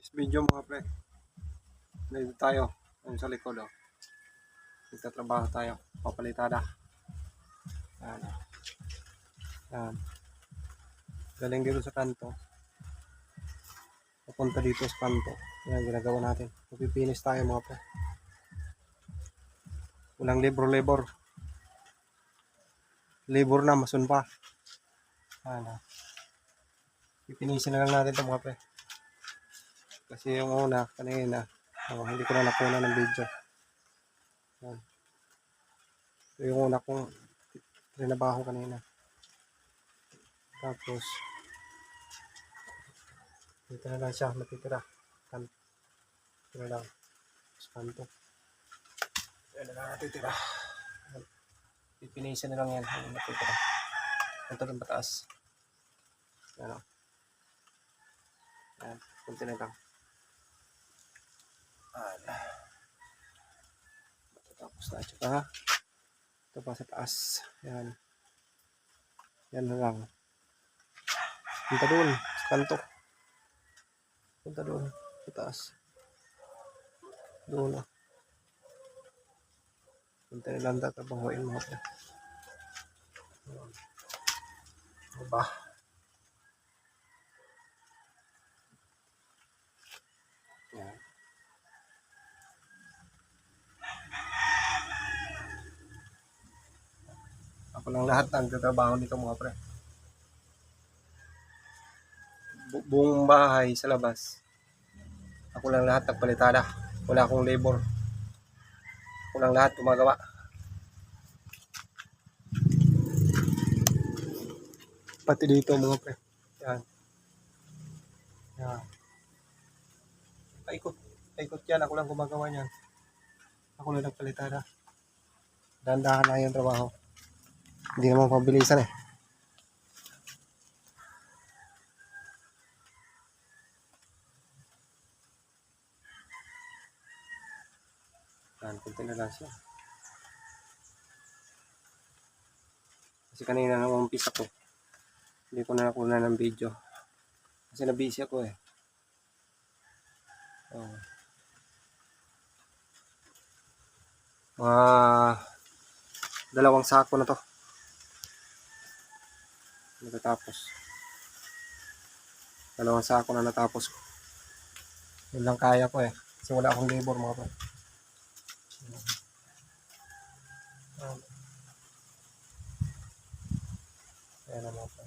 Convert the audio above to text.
This video mga pre. Dito tayo. Ayun sa likod oh. Nagtatrabaho tayo. Papalitada. Yan. Yan. Galing dito sa kanto. Papunta dito sa kanto. Yan ginagawa natin. Mapipinis tayo mga pre. Walang libro-libor. Libor na, masun pa. Ano. Pipinisin na lang natin ito mga pre. Kasi yung una, kanina, oh, hindi ko na nakuna ng video. Ito yung una kong trinabaho kanina. Tapos, dito na lang siya matitira. Kan dito na lang. Tapos kanto. Yan na lang natitira. Pipinisin na lang yan. Yan natitira. Kanto ng pataas. Yan o. Yan. Kunti na lang. Ayan. Tapos na. Tsaka, ito pa sa taas. Yan. Yan na lang. Punta doon. Sa kanto. Punta doon. Sa taas. Doon na. Punta na lang tatabahuin mo. Ayan. Ano ba? Yan. Lang lahat ang tatrabaho nito mga pre. Bu- buong bahay sa labas. Ako lang lahat nagpalitada. Wala akong labor. Ako lang lahat gumagawa. Pati dito mga pre. Yan. Yan. Paikot. Paikot yan. Ako lang gumagawa niyan. Ako lang nagpalitada. Dandahan na yung trabaho. Hindi naman pabilisan eh. Yan, kunti na lang siya. Kasi kanina nang umpisa ko, hindi ko na nakuna ng video. Kasi nabisi ako eh. Oh. Mga dalawang sako na to. Natatapos. Dalawang sako na natapos ko. Yun lang kaya ko eh. Kasi wala akong labor mga pa. Ayan na mga pa.